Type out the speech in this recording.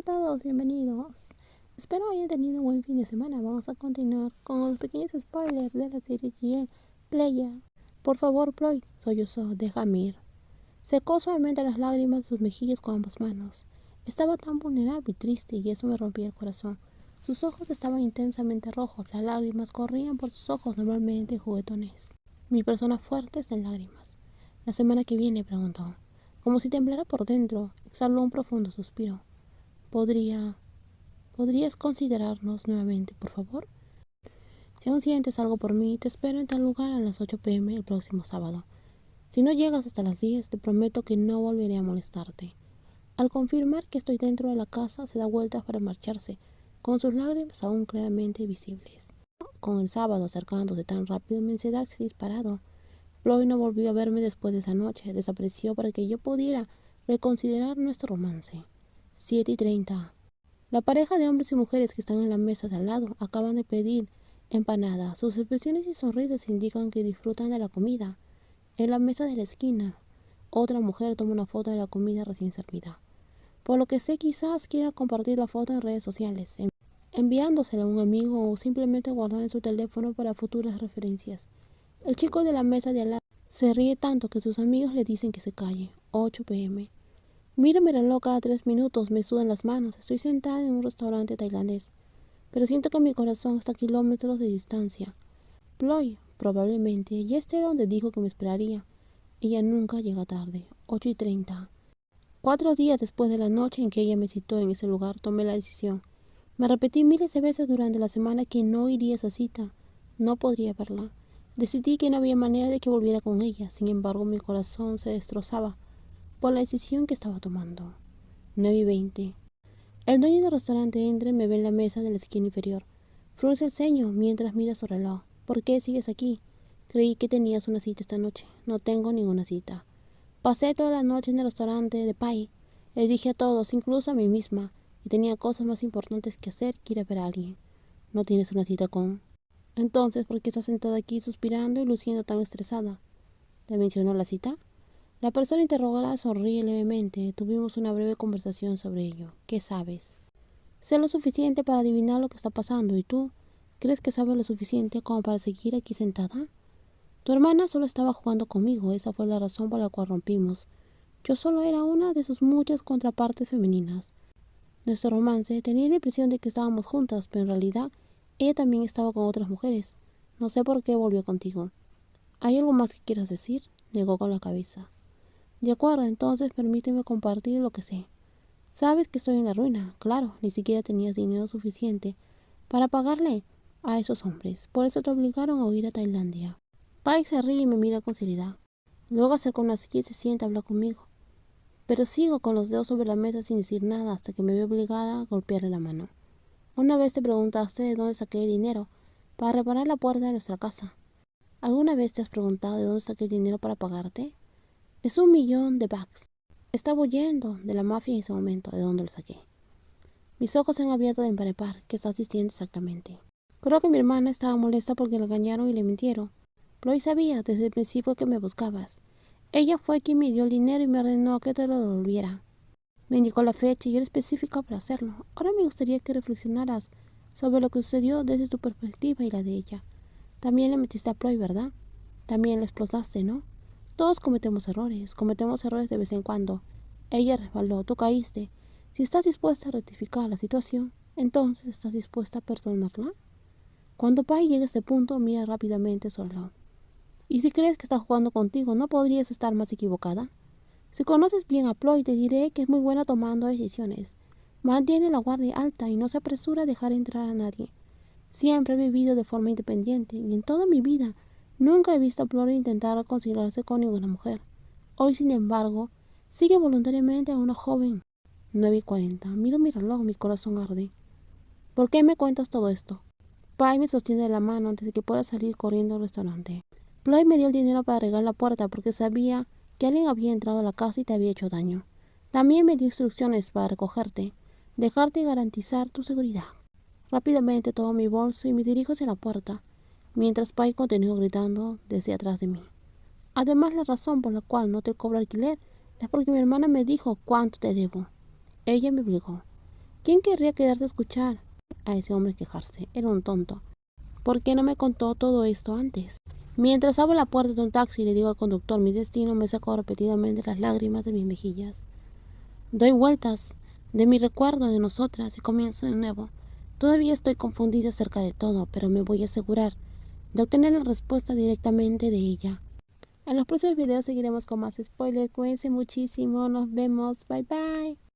a todos, bienvenidos. Espero hayan tenido un buen fin de semana. Vamos a continuar con los pequeños spoilers de la serie GN Playa. Por favor, Ploy, sollozó, déjame ir. Secó suavemente las lágrimas de sus mejillas con ambas manos. Estaba tan vulnerable y triste y eso me rompía el corazón. Sus ojos estaban intensamente rojos, las lágrimas corrían por sus ojos normalmente juguetones. Mi persona fuerte está en lágrimas. La semana que viene, preguntó. Como si temblara por dentro, exhaló un profundo suspiro. ¿Podría... ¿Podrías considerarnos nuevamente, por favor? Si aún sientes algo por mí, te espero en tal lugar a las 8 pm el próximo sábado. Si no llegas hasta las 10, te prometo que no volveré a molestarte. Al confirmar que estoy dentro de la casa, se da vueltas para marcharse, con sus lágrimas aún claramente visibles. Con el sábado acercándose tan rápido, mi ansiedad se disparado. Floyd no volvió a verme después de esa noche. Desapareció para que yo pudiera reconsiderar nuestro romance. Siete y treinta. La pareja de hombres y mujeres que están en la mesa de al lado acaban de pedir empanada. Sus expresiones y sonrisas indican que disfrutan de la comida. En la mesa de la esquina, otra mujer toma una foto de la comida recién servida. Por lo que sé, quizás quiera compartir la foto en redes sociales, enviándosela a un amigo o simplemente guardar en su teléfono para futuras referencias. El chico de la mesa de al lado se ríe tanto que sus amigos le dicen que se calle. 8 pm. Miro mi reloj cada tres minutos, me sudan las manos. Estoy sentada en un restaurante tailandés, pero siento que mi corazón está a kilómetros de distancia. Ploy, probablemente, ya esté donde dijo que me esperaría. Ella nunca llega tarde. 8 y 30. Cuatro días después de la noche en que ella me citó en ese lugar, tomé la decisión. Me repetí miles de veces durante la semana que no iría a esa cita. No podría verla. Decidí que no había manera de que volviera con ella, sin embargo mi corazón se destrozaba por la decisión que estaba tomando. 9 y 20. El dueño del restaurante entra y me ve en la mesa de la esquina inferior. Frunce el ceño mientras mira su reloj. ¿Por qué sigues aquí? Creí que tenías una cita esta noche. No tengo ninguna cita. Pasé toda la noche en el restaurante de Pai. Le dije a todos, incluso a mí misma, que tenía cosas más importantes que hacer que ir a ver a alguien. ¿No tienes una cita con? Entonces, ¿por qué estás sentada aquí suspirando y luciendo tan estresada? ¿Te mencionó la cita? La persona interrogada sonríe levemente. Tuvimos una breve conversación sobre ello. ¿Qué sabes? Sé lo suficiente para adivinar lo que está pasando. ¿Y tú? ¿Crees que sabes lo suficiente como para seguir aquí sentada? Tu hermana solo estaba jugando conmigo. Esa fue la razón por la cual rompimos. Yo solo era una de sus muchas contrapartes femeninas. Nuestro romance tenía la impresión de que estábamos juntas, pero en realidad ella también estaba con otras mujeres. No sé por qué volvió contigo. ¿Hay algo más que quieras decir? Negó con la cabeza. De acuerdo, entonces permíteme compartir lo que sé. Sabes que estoy en la ruina. Claro, ni siquiera tenías dinero suficiente para pagarle a esos hombres. Por eso te obligaron a huir a Tailandia. Pike se ríe y me mira con seriedad. Luego acerca una silla y se sienta a hablar conmigo. Pero sigo con los dedos sobre la mesa sin decir nada hasta que me veo obligada a golpearle la mano. Una vez te preguntaste de dónde saqué el dinero para reparar la puerta de nuestra casa. ¿Alguna vez te has preguntado de dónde saqué el dinero para pagarte? Es un millón de bucks. Estaba huyendo de la mafia en ese momento. ¿De dónde lo saqué? Mis ojos se han abierto de emparepar. ¿Qué estás diciendo exactamente? Creo que mi hermana estaba molesta porque le engañaron y le mintieron. Pero sabía desde el principio que me buscabas. Ella fue quien me dio el dinero y me ordenó que te lo devolviera. Me indicó la fecha y era específico para hacerlo. Ahora me gustaría que reflexionaras sobre lo que sucedió desde tu perspectiva y la de ella. También le metiste a Ploy, ¿verdad? También le explotaste, ¿no? Todos cometemos errores, cometemos errores de vez en cuando. Ella resbaló, tú caíste. Si estás dispuesta a rectificar la situación, entonces estás dispuesta a perdonarla. Cuando Pai llega a este punto, mira rápidamente reloj. Y si crees que está jugando contigo, ¿no podrías estar más equivocada? Si conoces bien a Ploy, te diré que es muy buena tomando decisiones. Mantiene la guardia alta y no se apresura a dejar entrar a nadie. Siempre he vivido de forma independiente y en toda mi vida nunca he visto a Ploy intentar reconciliarse con ninguna mujer. Hoy, sin embargo, sigue voluntariamente a una joven. 9 y 40. Miro mi reloj, mi corazón arde. ¿Por qué me cuentas todo esto? Pai me sostiene la mano antes de que pueda salir corriendo al restaurante. Ploy me dio el dinero para arreglar la puerta porque sabía que alguien había entrado a la casa y te había hecho daño. También me dio instrucciones para recogerte, dejarte y garantizar tu seguridad. Rápidamente tomo mi bolso y me dirijo hacia la puerta, mientras Pai continuó gritando desde atrás de mí. Además, la razón por la cual no te cobro alquiler es porque mi hermana me dijo cuánto te debo. Ella me obligó. ¿Quién querría quedarse a escuchar a ese hombre quejarse? Era un tonto. ¿Por qué no me contó todo esto antes? Mientras abro la puerta de un taxi y le digo al conductor mi destino, me saco repetidamente las lágrimas de mis mejillas. Doy vueltas de mi recuerdo de nosotras y comienzo de nuevo. Todavía estoy confundida acerca de todo, pero me voy a asegurar de obtener la respuesta directamente de ella. En los próximos videos seguiremos con más spoilers. Cuídense muchísimo. Nos vemos. Bye bye.